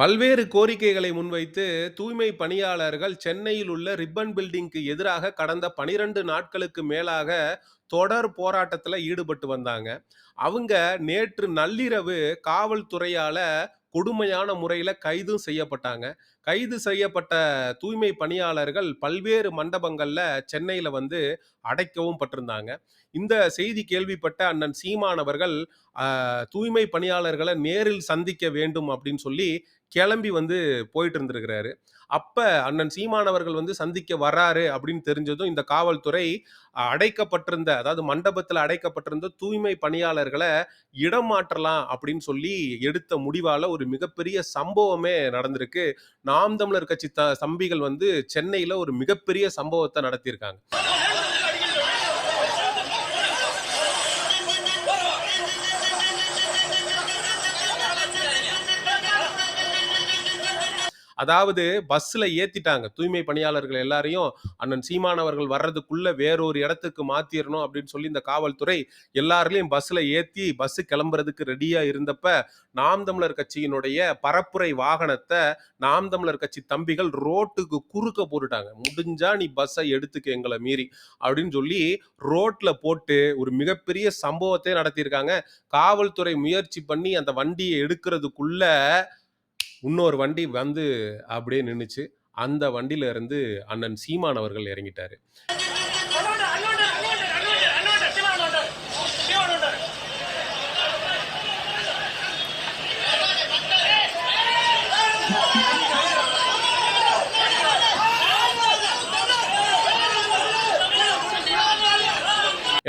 பல்வேறு கோரிக்கைகளை முன்வைத்து தூய்மை பணியாளர்கள் சென்னையில் உள்ள ரிப்பன் பில்டிங்க்கு எதிராக கடந்த 12 நாட்களுக்கு மேலாக தொடர் போராட்டத்தில் ஈடுபட்டு வந்தாங்க. அவங்க நேற்று நள்ளிரவு காவல்துறையால கொடுமையான முறையில் கைதும் செய்யப்பட்டாங்க. கைது செய்யப்பட்ட தூய்மை பணியாளர்கள் பல்வேறு மண்டபங்களில் சென்னையில் வந்து அடைக்கவும் பட்டிருந்தாங்க. இந்த செய்தி கேள்விப்பட்ட அண்ணன் சீமானவர்கள் தூய்மை பணியாளர்களை நேரில் சந்திக்க வேண்டும் அப்படின்னு சொல்லி கிளம்பி வந்து போயிட்டு இருந்திருக்கிறாரு. அப்போ அண்ணன் சீமானவர்கள் வந்து சந்திக்க வர்றாரு அப்படின்னு தெரிஞ்சதும் இந்த காவல்துறை அடைக்கப்பட்டிருந்த அதாவது மண்டபத்தில் அடைக்கப்பட்டிருந்த தூய்மை பணியாளர்களை இடம் மாற்றலாம் அப்படின்னு சொல்லி எடுத்த முடிவால் ஒரு மிகப்பெரிய சம்பவமே நடந்திருக்கு. நாம் தமிழர் கட்சி த தம்பிகள் வந்து சென்னையில் ஒரு மிகப்பெரிய சம்பவத்தை நடத்தியிருக்காங்க. அதாவது பஸ்ஸில் ஏற்றிட்டாங்க தூய்மை பணியாளர்கள் எல்லாரையும் அண்ணன் சீமானவர்கள் வர்றதுக்குள்ளே வேறொரு இடத்துக்கு மாற்றிடணும் அப்படின்னு சொல்லி இந்த காவல்துறை எல்லாரையும் பஸ்ஸில் ஏற்றி பஸ்ஸு கிளம்புறதுக்கு ரெடியாக இருந்தப்ப, நாம் தமிழர் கட்சியினுடைய பரப்புரை வாகனத்தை நாம் தமிழர் கட்சி தம்பிகள் ரோட்டுக்கு குறுக்க போட்டுட்டாங்க. "முடிஞ்சா நீ பஸ்ஸை எடுத்துக்க எங்களை மீறி" அப்படின்னு சொல்லி ரோட்டில் போட்டு ஒரு மிகப்பெரிய சம்பவத்தை நடத்தியிருக்காங்க. காவல்துறை முயற்சி பண்ணி அந்த வண்டியை எடுக்கிறதுக்குள்ள இன்னொரு வண்டி வந்து அப்படியே நின்னுச்சு. அந்த வண்டியில இருந்து அண்ணன் சீமான் அவர்கள் இறங்கிட்டாரு.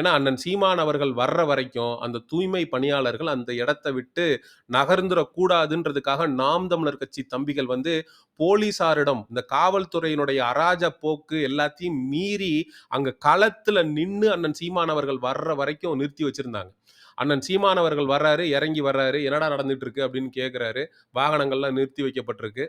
ஏன்னா அண்ணன் சீமான் அவர்கள் வர்ற வரைக்கும் அந்த தூய்மை பணியாளர்கள் அந்த இடத்த விட்டு நகர்ந்துடக்கூடாதுன்றதுக்காக நாம் தமிழர் கட்சி தம்பிகள் வந்து போலீசாரிடம் இந்த காவல்துறையினுடைய அராஜ போக்கு எல்லாத்தையும் மீறி அங்க களத்துல நின்று அண்ணன் சீமான் அவர்கள் வர்ற வரைக்கும் நிறுத்தி வச்சிருந்தாங்க. அண்ணன் சீமான் அவர்கள் வர்றாரு, இறங்கி வர்றாரு. "என்னடா நடந்துட்டு இருக்கு?" அப்படின்னு கேட்குறாரு வாகனங்கள்லாம் நிறுத்தி வைக்கப்பட்டிருக்கு.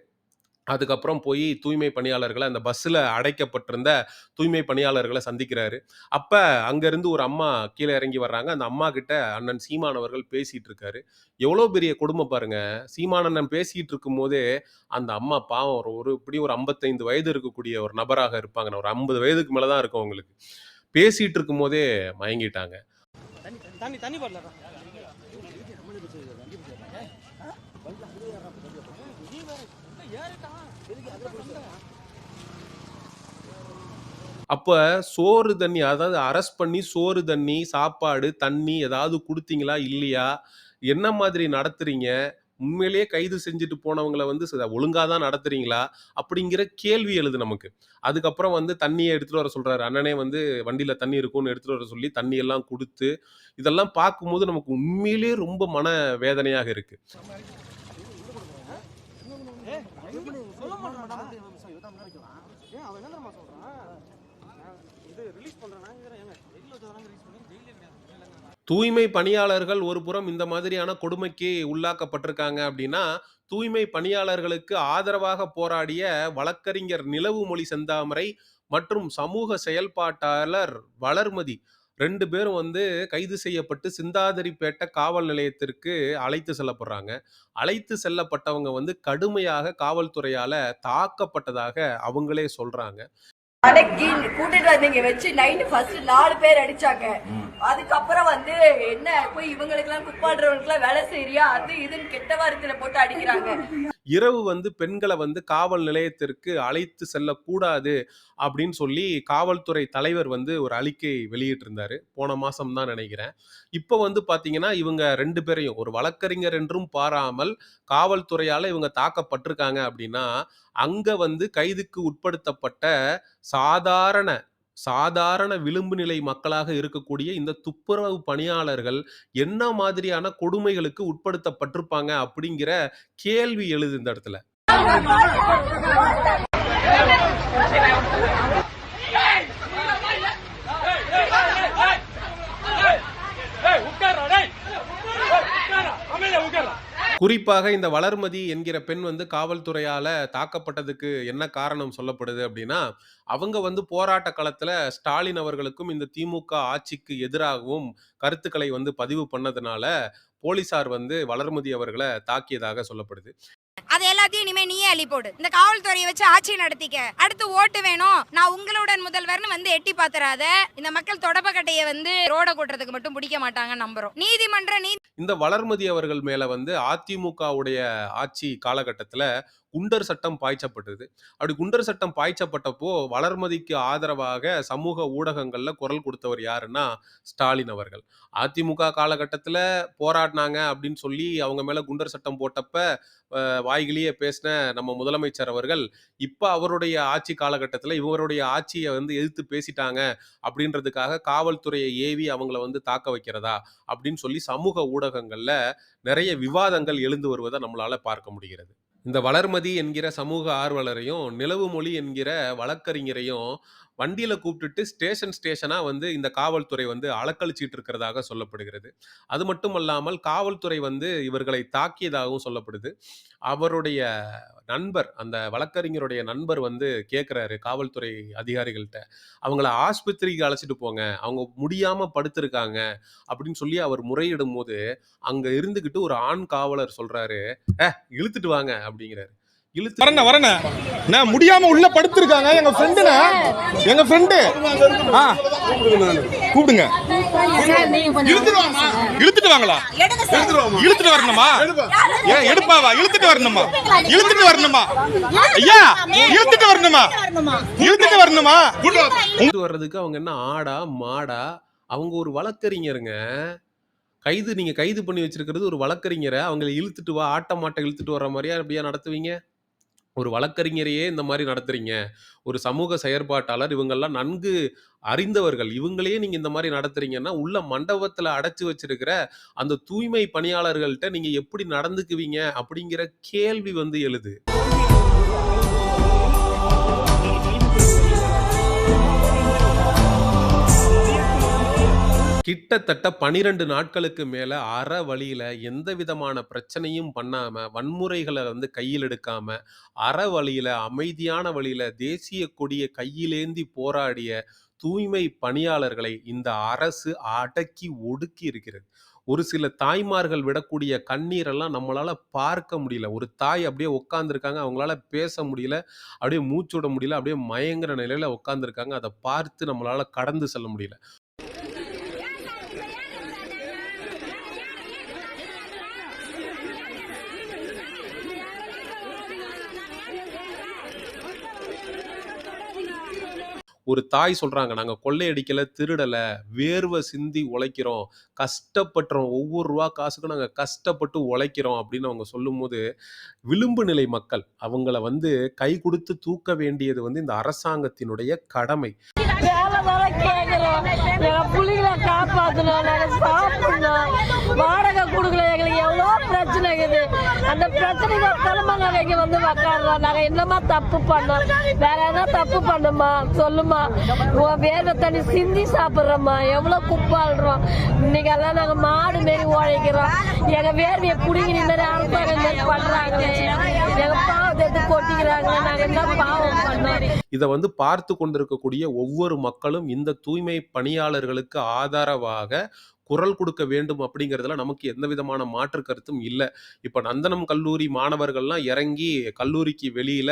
அதுக்கப்புறம் போய் தூய்மை பணியாளர்களை அந்த பஸ்ஸில் அடைக்கப்பட்டிருந்த தூய்மை பணியாளர்களை சந்திக்கிறாரு. அப்போ அங்கேருந்து ஒரு அம்மா கீழே இறங்கி வர்றாங்க. அந்த அம்மாகிட்ட அண்ணன் சீமானவர்கள் பேசிகிட்டு இருக்காரு. எவ்வளோ பெரிய குடும்பம் பாருங்க. சீமானண்ணன் பேசிகிட்டு இருக்கும்போதே, அந்த அம்மா பாவம் ஒரு ஒரு ஒரு 55 வயது இருக்கக்கூடிய ஒரு நபராக இருப்பாங்க. ஒரு 50 வயதுக்கு மேலே தான் இருக்கும் அவங்களுக்கு. பேசிகிட்டு இருக்கும் போதே மயங்கிட்டாங்க. தண்ணி தண்ணி அப்ப சோறு, தண்ணி அதாவது அரெஸ்ட் பண்ணி சோறு, தண்ணி, சாப்பாடு, தண்ணி ஏதாவது கொடுத்தீங்களா இல்லையா? என்ன மாதிரி நடத்துறீங்க? உண்மையிலேயே கைது செஞ்சுட்டு போனவங்களை வந்து ஒழுங்காக தான் நடத்துறீங்களா? அப்படிங்கிற கேள்வி எழுது நமக்கு. அதுக்கப்புறம் வந்து தண்ணியை எடுத்துட்டு வர சொல்றாரு. அண்ணனே வந்து வண்டியில தண்ணி இருக்கும்னு எடுத்துட்டு வர சொல்லி தண்ணி எல்லாம் கொடுத்து இதெல்லாம் பார்க்கும்போது நமக்கு உண்மையிலேயே ரொம்ப மன வேதனையாக இருக்கு. சொல்ல ஏன் அவன் என்ன சொல்றான்? தூய்மை பணியாளர்கள் ஒரு புறம் இந்த மாதிரியான கொடுமைக்கு உள்ளாக்கப்பட்டிருக்காங்க அப்படின்னா, தூய்மை பணியாளர்களுக்கு ஆதரவாக போராடிய வழக்கறிஞர் நிலவுமொழி செந்தாமரை மற்றும் சமூக செயல்பாட்டாளர் வளர்மதி. 2 பேரும் வந்து கைது செய்யப்பட்டு சிந்தாதிரிப்பேட்டை காவல் நிலையத்திற்கு அழைத்து செல்லப்படுறாங்க. அழைத்து செல்லப்பட்டவங்க வந்து கடுமையாக காவல்துறையால தாக்கப்பட்டதாக அவங்களே சொல்றாங்க. அடக்கி கூட்டிட்டு வந்தீங்க வச்சு நைட்டு ஃபர்ஸ்ட் நாலு பேர் அடிச்சாங்க அதுக்கப்புறம் வந்து என்ன போய் இவங்களுக்கு எல்லாம் குப்பாடுறவங்களுக்கு எல்லாம் வேலை செய்யறியா அது இதுன்னு கெட்ட வார்த்தையில போட்டு அடிக்கிறாங்க இரவு வந்து பெண்களை வந்து காவல் நிலையத்திற்கு அழைத்து செல்லக்கூடாது அப்படின்னு சொல்லி காவல்துறை தலைவர் வந்து ஒரு அறிக்கை வெளியிட்டிருந்தாரு. போன மாதம் தான் நினைக்கிறேன். இப்போ வந்து பார்த்தீங்கன்னா, இவங்க ரெண்டு பேரையும் ஒரு வழக்கறிஞர் என்றும் பாராமல் காவல்துறையால் இவங்க தாக்கப்பட்டிருக்காங்க அப்படின்னா, அங்கே வந்து கைதுக்கு உட்படுத்தப்பட்ட சாதாரண சாதாரண விளிம்பு நிலை மக்களாக இருக்கக்கூடிய இந்த துப்புரவு பணியாளர்கள் என்ன மாதிரியான கொடுமைகளுக்கு உட்படுத்தப்பட்டிருப்பாங்க அப்படிங்கிற கேள்வி எழுது இந்த இடத்துல. குறிப்பாக இந்த வளர்மதி என்கிற பெண் வந்து காவல்துறையால தாக்கப்பட்டதுக்கு என்ன காரணம் சொல்லப்படுது அப்படின்னா, அவங்க வந்து போராட்ட களத்துல ஸ்டாலின் அவர்களுக்கும், இந்த திமுக ஆட்சிக்கு எதிராகவும் கருத்துக்களை வந்து பதிவு பண்ணதுனால, போலீசார் வந்து வளர்மதி அவர்களை தாக்கியதாக சொல்லப்படுது. எல்லாத்தையும் இனிமே நீயே அள்ளி போடு. இந்த காவல்துறையை வச்சு ஆட்சி நடத்திக்க. அடுத்து ஓட்டு வேணும். நான் உங்களுடன் முதல்வர்னு வந்து எட்டி பாத்துறாத. இந்த மக்கள் தொடப்பக்கட்டையை வந்து ரோட கூட்டுறதுக்கு மட்டும் பிடிக்க மாட்டாங்க நம்புறோம். நீதிமன்ற நீதி இந்த வளர்மதி அவர்கள் மேல வந்து அதிமுகவுடைய ஆட்சி காலகட்டத்துல குண்டர் சட்டம் பாய்ச்சப்பட்டது. அப்படி குண்டர் சட்டம் பாய்ச்சப்பட்டப்போ வளர்மதிக்கு ஆதரவாக சமூக ஊடகங்கள்ல குரல் கொடுத்தவர் யாருன்னா ஸ்டாலின் அவர்கள். அதிமுக காலகட்டத்துல போராடினாங்க அப்படின்னு சொல்லி அவங்க மேல குண்டர் சட்டம் போட்டப்ப வாய்கிலேயே பேசின நம்ம முதலமைச்சர் அவர்கள் இப்போ அவருடைய ஆட்சி காலகட்டத்தில் இவருடைய ஆட்சியை வந்து எதிர்த்து பேசிட்டாங்க அப்படின்றதுக்காக காவல்துறையை ஏவி அவங்கள வந்து தாக்க வைக்கிறதா அப்படின்னு சொல்லி சமூக ஊடகங்களில் நிறைய விவாதங்கள் எழுந்து வருவதை நம்மளால் பார்க்க முடிகிறது. இந்த வளர்மதி என்கிற சமூக ஆர்வலரையும் நிலவு மொழி என்கிற வழக்கறிஞரையும் வண்டியில் கூப்பிட்டுட்டு ஸ்டேஷன் ஸ்டேஷனாக வந்து இந்த காவல்துறை வந்து அலக்கழிச்சிட்டு இருக்கிறதாக சொல்லப்படுகிறது. அது மட்டும் அல்லாமல் காவல்துறை வந்து இவர்களை தாக்கியதாகவும் சொல்லப்படுது. அவருடைய நண்பர் அந்த வழக்கறிஞருடைய நண்பர் வந்து கேட்குறாரு காவல்துறை அதிகாரிகள்கிட்ட அவங்கள ஆஸ்பத்திரிக்கு அழைச்சிட்டு போங்க. அவங்க முடியாமல் படுத்திருக்காங்க. அப்படின்னு சொல்லி அவர் முறையிடும் போது அங்கே இருந்துக்கிட்டு ஒரு ஆண் காவலர் சொல்கிறாரு "ஏ, இழுத்துட்டு வாங்க. அப்படிங்கிறாரு. இழுத்து வரண்ண வரண்ண. நான் முடியாம உள்ள படுத்திருக்காங்க. எங்க ஃப்ரெண்டுண்ணா எங்க ஃப்ரெண்டு ஆ கூப்பிடுங்க. இழுத்துட்டு வாங்களா இழுத்துட்டு வரணுமா? ஏன் எடுப்பாவா இழுத்துட்டு வரணுமா? இழுத்துட்டு வரணுமா? ஐயா இழுத்துட்டு வரணுமா? இழுத்துட்டு வரணுமா? இழுத்துட்டு வர்றதுக்கு அவங்க என்ன ஆடா மாடா? அவங்க ஒரு வழக்கறிஞருங்க. கைது நீங்க கைது பண்ணி வச்சிருக்கிறது ஒரு வழக்கறிஞரை. அவங்களை இழுத்துட்டு வா ஆட்ட மாட்டை இழுத்துட்டு வர்ற மாதிரியா அப்படியா நடத்துவீங்க? ஒரு வழக்கறிஞரையே இந்த மாதிரி நடத்துறீங்க. ஒரு சமூக செயற்பாட்டாளர் இவங்கெல்லாம் நன்கு அறிந்தவர்கள். இவங்களையே நீங்க இந்த மாதிரி நடத்துறீங்கன்னா உள்ள மண்டபத்துல அடைச்சு வச்சிருக்கிற அந்த தூய்மை பணியாளர்கள்ட்ட நீங்க எப்படி நடந்துக்குவீங்க அப்படிங்கிற கேள்வி வந்து எழுது. கிட்டத்தட்ட 12 நாட்களுக்கு மேல அற வழியில எந்த விதமான பிரச்சனையும் பண்ணாம, வன்முறைகள வந்து கையில் எடுக்காம, அற வழியில, அமைதியான வழியில தேசிய கொடிய கையிலேந்தி போராடிய தூய்மை பணியாளர்களை இந்த அரசு அடக்கி ஒடுக்கி இருக்கிறது. ஒரு சில தாய்மார்கள் விடக்கூடிய கண்ணீரெல்லாம் நம்மளால பார்க்க முடியல. ஒரு தாய் அப்படியே உட்கார்ந்திருக்காங்க. அவங்களால பேச முடியல. அப்படியே மூச்சு விட முடியல. அப்படியே மயங்குற நிலையில உட்கார்ந்திருக்காங்க. அத பார்த்து நம்மளால கடந்து செல்ல முடியல. ஒரு தாய் சொல்கிறாங்க நாங்கள் கொள்ளையடிக்கலை திருடலை வேர்வை சிந்தி உழைக்கிறோம். கஷ்டப்பட்டுறோம். ஒவ்வொரு ரூபா காசுக்கும் நாங்கள் கஷ்டப்பட்டு உழைக்கிறோம்." அப்படின்னு அவங்க சொல்லும்போது, விளிம்பு நிலை மக்கள் அவங்கள வந்து கை கொடுத்து தூக்க வேண்டியது வந்து இந்த அரசாங்கத்தினுடைய கடமை. வேலை சாப்பிடணும் வாடகை கொடுக்கல எங்களுக்கு எவ்வளோ பிரச்சனை இருக்குது அந்த பிரச்சனைக்கு தலைமை நாங்க இங்க வந்து உக்காடுறோம் நாங்க என்னமா தப்பு பண்ணோம்? வேற எதனா தப்பு பண்ணுமா சொல்லுமா உன் வேர்வை தண்ணி சிந்தி சாப்பிடுறோமா எவ்வளவு குப்பாடுறோம் இன்னைக்கு எல்லாம் நாங்க மாடு மாரி உழைக்கிறோம். எங்க வேர்வையை குடிங்க நின்று அரசாங்கம் பண்றாங்களே எங்க பாவத்தை எடுத்து கொட்டிக்கிறாங்களே. நாங்க என்ன பாவம் பண்ணோம்? இத வந்து பார்த்து கொண்டிருக்கக்கூடிய ஒவ்வொரு மக்களும் இந்த தூய்மை பணியாளர்களுக்கு ஆதரவாக குரல் கொடுக்க வேண்டும் அப்படிங்கிறதுல நமக்கு எந்த விதமான மாற்று கருத்தும் இல்லை இப்போ நந்தனம் கல்லூரி மாணவர்கள்லாம் இறங்கி கல்லூரிக்கு வெளியில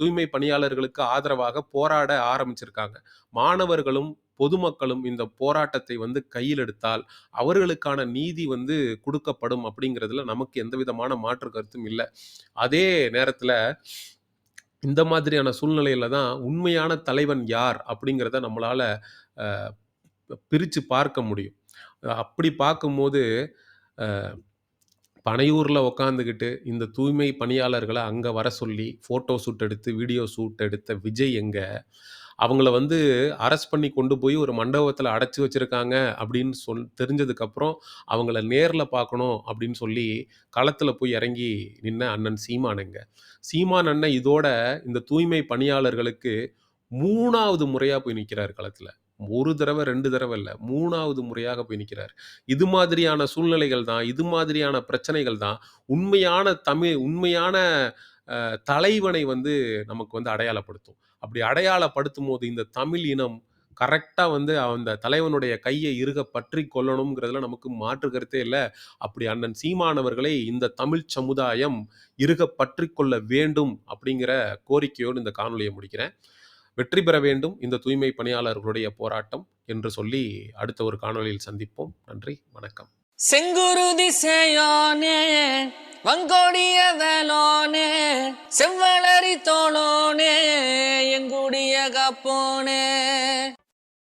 தூய்மை பணியாளர்களுக்கு ஆதரவாக போராட ஆரம்பிச்சிருக்காங்க. மாணவர்களும், பொதுமக்களும் இந்த போராட்டத்தை வந்து கையில் எடுத்தால், அவர்களுக்கான நீதி வந்து கொடுக்கப்படும் அப்படிங்கிறதுல நமக்கு எந்த விதமான மாற்று கருத்தும் இல்லை அதே நேரத்தில் இந்த மாதிரியான சூழ்நிலையில தான் உண்மையான தலைவன் யார் அப்படிங்கிறத நம்மளால பிரித்து பார்க்க முடியும். அப்படி பார்க்கும்போது, பனையூரில் உக்காந்துக்கிட்டு இந்த தூய்மை பணியாளர்களை அங்கே வர சொல்லி, ஃபோட்டோ ஷூட் எடுத்து, வீடியோ ஷூட் எடுத்த விஜய் எங்கே? அவங்கள வந்து அரெஸ்ட் பண்ணி கொண்டு போய் ஒரு மண்டபத்தில் அடைச்சி வச்சுருக்காங்க அப்படின்னு சொல் தெரிஞ்சதுக்கப்புறம், அவங்கள நேரில் பார்க்கணும் அப்படின்னு சொல்லி களத்தில் போய் இறங்கி நின்ன அண்ணன் சீமானுங்க சீமான் அண்ணன் இதோட இந்த தூய்மை பணியாளர்களுக்கு மூணாவது முறையாக போய் நிற்கிறார் களத்தில். ஒரு தடவை ரெண்டு தடவை இல்லை மூணாவது முறையாக போய் நிற்கிறார் இது மாதிரியான சூழ்நிலைகள் தான், இது மாதிரியான பிரச்சனைகள் தான் உண்மையான தமிழ் உண்மையான தலைவனை வந்து நமக்கு வந்து அடையாளப்படுத்தும். அப்படி அடையாளப்படுத்தும் போது இந்த தமிழ் இனம் கரெக்டாக வந்து அந்த தலைவனுடைய கையை இருக பற்றி கொள்ளணுங்கிறதுல நமக்கு மாற்று கருத்தே இல்லை அப்படி அண்ணன் சீமானவர்களை இந்த தமிழ் சமுதாயம் இருக பற்றி கொள்ள வேண்டும் அப்படிங்கிற கோரிக்கையோடு இந்த காணொலியை முடிக்கிறேன். வெற்றி பெற வேண்டும் இந்த தூய்மை பணியாளர்களுடைய போராட்டம் என்று சொல்லி அடுத்த ஒரு காணொளியில் சந்திப்போம். நன்றி, வணக்கம். செங்குருதி சேயோனே வங்கோடிய வேலோனே செவ்வளரி தோளோனே எங்குடிய கப்போனே